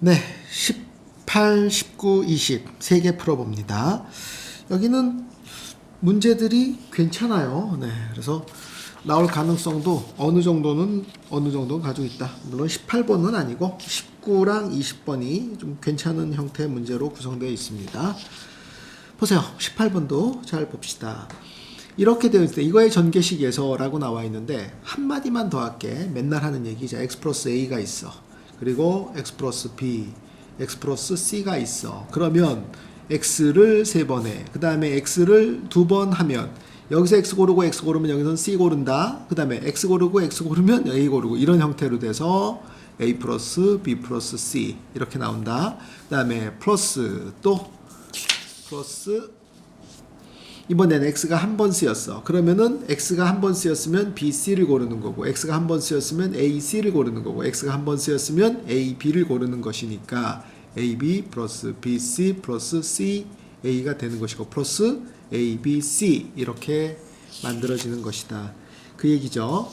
네, 18, 19, 20 세 개 풀어봅니다. 여기는 문제들이 괜찮아요. 네, 그래서 나올 가능성도 어느 정도는 어느 정도 가지고 있다. 물론 18번은 아니고 19랑 20번이 좀 괜찮은 형태의 문제로 구성되어 있습니다. 보세요. 18번도 잘 봅시다. 이렇게 되어 있을 때 이거의 전개식에서라고 나와 있는데 한마디만 더 할게. 맨날 하는 얘기죠. x 플러스 a가 있어. 그리고 x 플러스 b, x 플러스 c가 있어. 그러면 x를 세 번 해. 그 다음에 x를 두 번 하면 여기서 x 고르고 x 고르면 여기서는 c 고른다. 그 다음에 x 고르고 x 고르면 a 고르고 이런 형태로 돼서 a 플러스 b 플러스 c 이렇게 나온다. 그 다음에 플러스 또 플러스 이번에는 x가 한 번 쓰였어. 그러면은 x가 한 번 쓰였으면 b, c를 고르는 거고 x가 한 번 쓰였으면 a, c를 고르는 거고 x가 한 번 쓰였으면 a, b를 고르는 것이니까 a, b 플러스 b, c 플러스 c, a가 되는 것이고 플러스 a, b, c 이렇게 만들어지는 것이다. 그 얘기죠.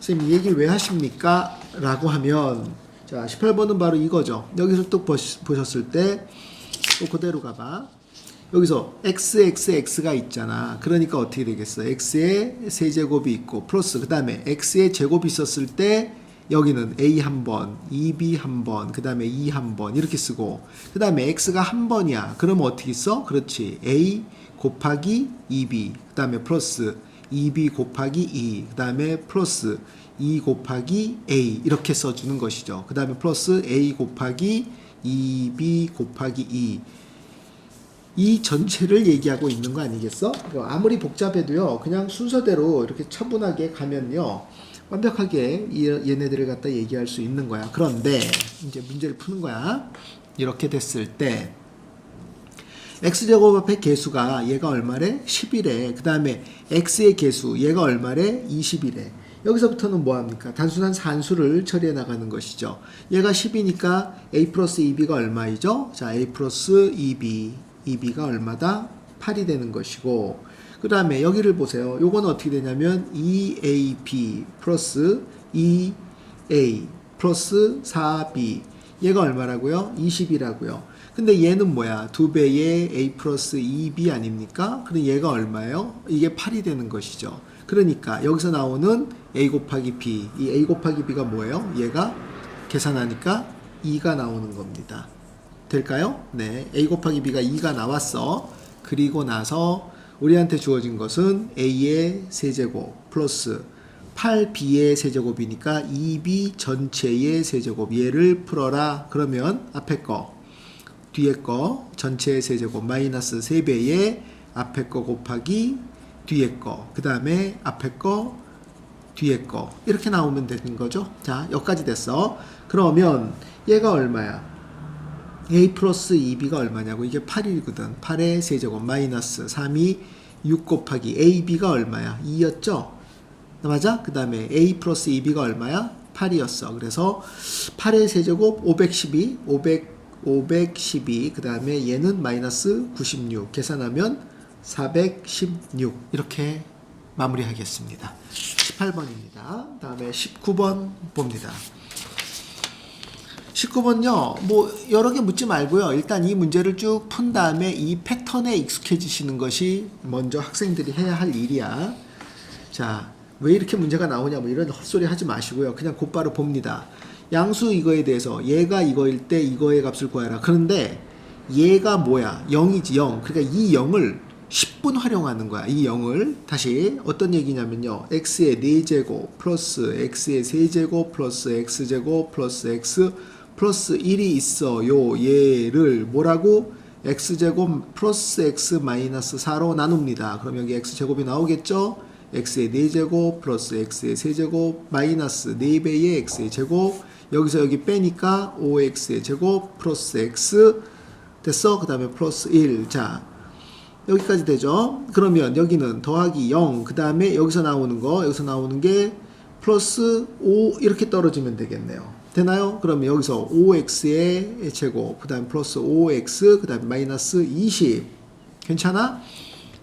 선생님 이 얘기를 왜 하십니까? 라고 하면 자 18번은 바로 이거죠. 여기서 또 보셨을 때 또 그대로 가봐. 여기서 x, x, x가 있잖아. 그러니까 어떻게 되겠어? x의 세제곱이 있고 플러스 그 다음에 x의 제곱이 있었을 때 여기는 a 한 번, 2b 한 번, 그 다음에 2 한 번 이렇게 쓰고 그 다음에 x가 한 번이야. 그러면 어떻게 써? 그렇지. a 곱하기 2b 그 다음에 플러스 2b 곱하기 2, 그 다음에 플러스 2 곱하기 a 이렇게 써주는 것이죠. 그 다음에 플러스 a 곱하기 2b 곱하기 2. 이 전체를 얘기하고 있는 거 아니겠어? 아무리 복잡해도요, 그냥 순서대로 이렇게 차분하게 가면요, 완벽하게 이- 얘네들을 갖다 얘기할 수 있는 거야. 그런데, 이제 문제를 푸는 거야. 이렇게 됐을 때, x제곱 앞에 개수가 얘가 얼마래? 10이래. 그 다음에 x의 개수 얘가 얼마래? 20이래. 여기서부터는 뭐합니까? 단순한 산수를 처리해 나가는 것이죠. 얘가 10이니까 a 플러스 2b가 얼마이죠? 자, a 플러스 2b, 2b가 얼마다? 8이 되는 것이고 그 다음에 여기를 보세요. 요건 어떻게 되냐면 2ab 플러스 2a 플러스 4b 얘가 얼마라고요? 20이라고요. 근데 얘는 뭐야? 두 배의 a 플러스 2b 아닙니까? 그럼 얘가 얼마예요? 이게 8이 되는 것이죠. 그러니까 여기서 나오는 a 곱하기 b, 이 a 곱하기 b가 뭐예요? 얘가 계산하니까 2가 나오는 겁니다. 될까요? 네. a 곱하기 b가 2가 나왔어. 그리고 나서 우리한테 주어진 것은 a의 세제곱 플러스 8b의 세제곱이니까 2b 전체의 세제곱 얘를 풀어라. 그러면 앞에 거 뒤에 거 전체의 세제곱 마이너스 3배의 앞에 거 곱하기 뒤에 거. 그 다음에 앞에 거 뒤에 거. 이렇게 나오면 되는 거죠. 자, 여기까지 됐어. 그러면 얘가 얼마야? A 플러스 2b가 얼마냐고. 이게 8이거든. 8의 세제곱 마이너스 3이 6 곱하기 ab가 얼마야? 2였죠? 맞아? 그 다음에 a 플러스 2b가 얼마야? 8이었어. 그래서 8의 세제곱 512 500 512 그 다음에 얘는 마이너스 96 계산하면 416 이렇게 마무리하겠습니다. 18번입니다. 다음에 19번 봅니다 19번요. 뭐 여러 개 묻지 말고요. 일단 이 문제를 쭉 푼 다음에 이 패턴에 익숙해지시는 것이 먼저 학생들이 해야 할 일이야. 자, 왜 이렇게 문제가 나오냐 뭐 이런 헛소리 하지 마시고요. 그냥 곧바로 봅니다. 양수 이거에 대해서 얘가 이거일 때 이거의 값을 구하라. 그런데 얘가 뭐야? 0이지 0. 그러니까 이 0을 10분 활용하는 거야. 이 0을 다시 어떤 얘기냐면요. x의 4제곱 플러스 x의 세제곱 플러스 x제곱 플러스 x 플러스 1이 있어요. 얘를 뭐라고? x제곱 플러스 x 마이너스 4로 나눕니다. 그럼 여기 x제곱이 나오겠죠? x의 4제곱 플러스 x의 세제곱 마이너스 4배의 x의 제곱 여기서 여기 빼니까 5x의 제곱 플러스 x 됐어? 그 다음에 플러스 1. 자, 여기까지 되죠? 그러면 여기는 더하기 0. 그 다음에 여기서 나오는 거, 여기서 나오는 게 플러스 5 이렇게 떨어지면 되겠네요. 되나요? 그러면 여기서 5x의 제곱, 그 다음에 플러스 5x, 그 다음에 마이너스 20. 괜찮아?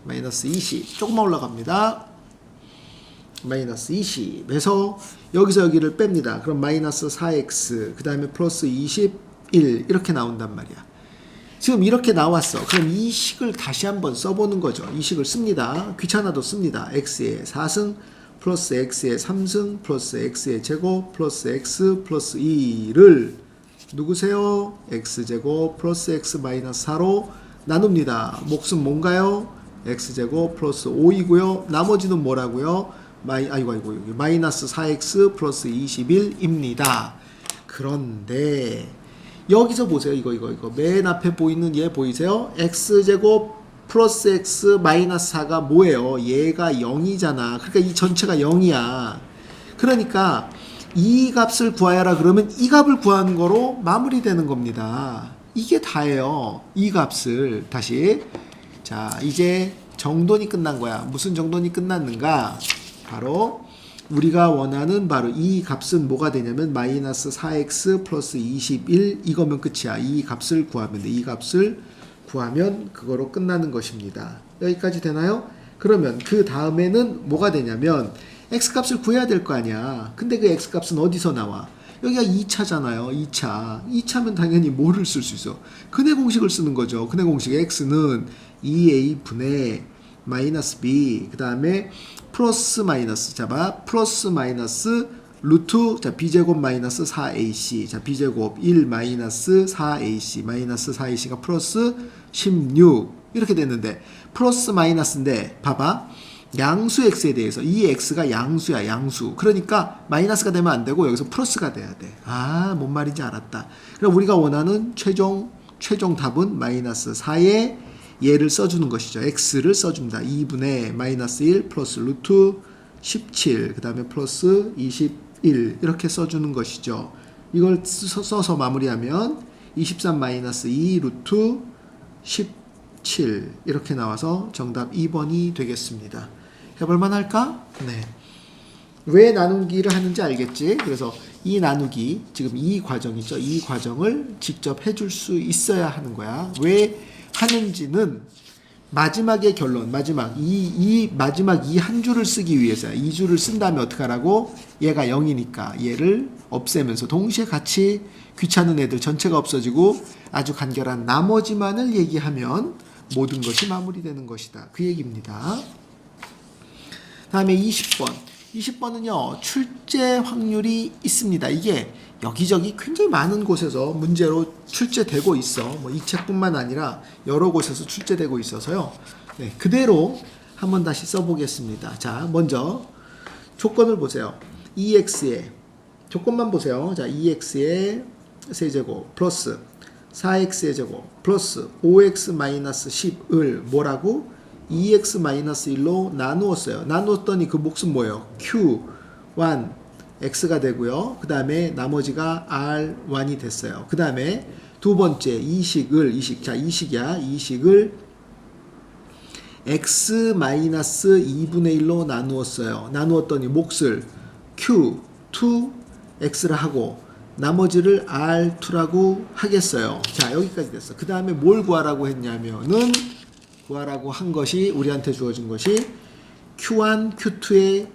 마이너스 20. 조금만 올라갑니다. 마이너스 20. 해서 여기서 여기를 뺍니다. 그럼 마이너스 4x, 그 다음에 플러스 20, 21 이렇게 나온단 말이야. 지금 이렇게 나왔어. 그럼 이 식을 다시 한번 써보는 거죠. 이 식을 씁니다. 귀찮아도 씁니다. x의 4승 플러스 x의 3승 플러스 x의 제곱 플러스 x 플러스 2를 누구세요? x제곱 플러스 x 마이너스 4로 나눕니다. 몫은 뭔가요? x제곱 플러스 5이고요. 나머지는 뭐라고요? 마이, 아이고, 아이고, 여기 마이너스 4x 플러스 21입니다. 그런데, 여기서 보세요. 이거, 이거, 이거. 맨 앞에 보이는 얘 보이세요? x제곱 플러스 x 마이너스 4가 뭐예요? 얘가 0이잖아. 그러니까 이 전체가 0이야. 그러니까, 이 값을 구하여라 그러면 이 값을 구하는 거로 마무리되는 겁니다. 이게 다예요. 이 값을 다시 자 이제 정돈이 끝난 거야. 무슨 정돈이 끝났는가? 바로 우리가 원하는 바로 이 값은 뭐가 되냐면 마이너스 4x 플러스 21 이거면 끝이야. 이 값을 구하면 돼. 이 값을 구하면 그거로 끝나는 것입니다. 여기까지 되나요? 그러면 그 다음에는 뭐가 되냐면 x 값을 구해야 될 거 아니야. 근데 그 x 값은 어디서 나와? 여기가 2차잖아요. 2차. 2차면 당연히 뭐를 쓸 수 있어? 근해 공식을 쓰는 거죠. 근해 공식 x는 2a 분의 마이너스 b 그 다음에 플러스 마이너스 잡아 플러스 마이너스 루트 자 b제곱 마이너스 4ac 자 b제곱 1 마이너스 4ac 마이너스 4ac가 플러스 16 이렇게 됐는데 플러스 마이너스인데 봐봐. 양수 x에 대해서 이 x가 양수야 양수. 그러니까 마이너스가 되면 안 되고 여기서 플러스가 돼야 돼아뭔 말인지 알았다. 그럼 우리가 원하는 최종 최종 답은 마이너스 4에 얘를 써주는 것이죠. x를 써줍니다. 2분의 마이너스 1 플러스 루트 17그 다음에 플러스 21 이렇게 써주는 것이죠 이걸 써- 써서 마무리하면 23 마이너스 2 루트 17 이렇게 나와서 정답 2번이 되겠습니다. 해볼만 할까? 네. 왜 나누기를 하는지 알겠지? 그래서 이 나누기, 지금 이 과정이죠. 이 과정을 직접 해줄 수 있어야 하는 거야. 왜 하는지는 마지막의 결론, 마지막, 이, 이, 마지막 이 한 줄을 쓰기 위해서야. 이 줄을 쓴 다음에 어떻게 하라고? 얘가 0이니까 얘를 없애면서 동시에 같이 귀찮은 애들 전체가 없어지고 아주 간결한 나머지만을 얘기하면 모든 것이 마무리되는 것이다. 그 얘기입니다. 다음에 20번. 20번은요, 출제 확률이 있습니다. 이게 여기저기 굉장히 많은 곳에서 문제로 출제되고 있어. 뭐 이 책뿐만 아니라 여러 곳에서 출제되고 있어서요. 네, 그대로 한번 다시 써보겠습니다. 자, 먼저 조건을 보세요. EX의 조건만 보세요. 자, EX의 세제곱 플러스 4x의 제곱 플러스 5x 마이너스 10을 뭐라고? 2x 마이너스 1로 나누었어요. 나누었더니 그 몫은 뭐예요? q1 x가 되고요. 그 다음에 나머지가 r1이 됐어요. 그 다음에 두 번째 이식을 이식 자 이식이야 이식을 x 마이너스 2분의 1로 나누었어요. 나누었더니 몫을 q2 x를 하고 나머지를 r2라고 하겠어요. 자 여기까지 됐어. 그 다음에 뭘 구하라고 했냐면은 구하라고 한 것이 우리한테 주어진 것이 q1 q2의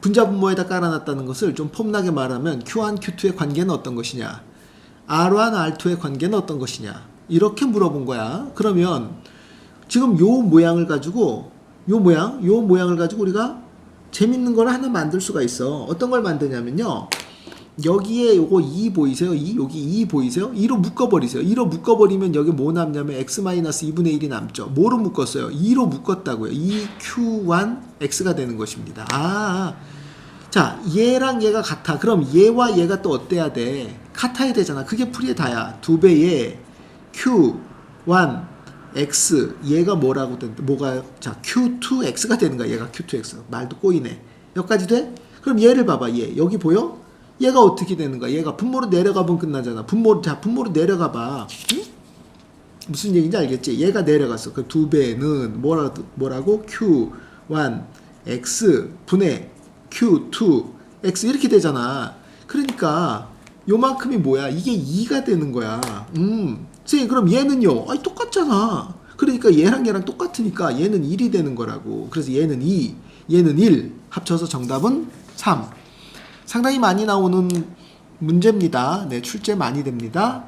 분자 분모에다 깔아놨다는 것을 좀 폼나게 말하면 Q1, Q2의 관계는 어떤 것이냐? R1, R2의 관계는 어떤 것이냐? 이렇게 물어본 거야. 그러면 지금 요 모양을 가지고 요 모양, 요 모양을 가지고 우리가 재밌는 걸 하나 만들 수가 있어. 어떤 걸 만드냐면요. 여기에 요거 2 보이세요? 2 여기 2 보이세요? 2로 묶어버리세요. 2로 묶어버리면 여기 뭐 남냐면 x-2분의 1이 남죠. 뭐로 묶었어요? 2로 묶었다고요. 2q1 x가 되는 것입니다. 아, 자 얘랑 얘가 같아. 그럼 얘와 얘가 또 어때야 돼? 같아야 되잖아. 그게 풀이의 다야. 두 배의 q1 x 얘가 뭐라고 된 뭐가 자 q2 x가 되는 거야. 얘가 q2 x 말도 꼬이네. 여기까지 돼? 그럼 얘를 봐봐. 얘 여기 보여? 얘가 어떻게 되는 거야? 얘가 분모로 내려가 보면 끝나잖아. 분모 자 분모로 내려가 봐. 응? 무슨 얘기인지 알겠지? 얘가 내려갔어. 그 두 배는 뭐라 뭐라고? q1 x 분의 q2 x 이렇게 되잖아. 그러니까 요만큼이 뭐야? 이게 2가 되는 거야. 음. 선생님 그럼 얘는요? 아니 똑같잖아. 그러니까 얘랑 얘랑 똑같으니까 얘는 1이 되는 거라고. 그래서 얘는 2, 얘는 1. 합쳐서 정답은 3. 상당히 많이 나오는 문제입니다. 네, 출제 많이 됩니다.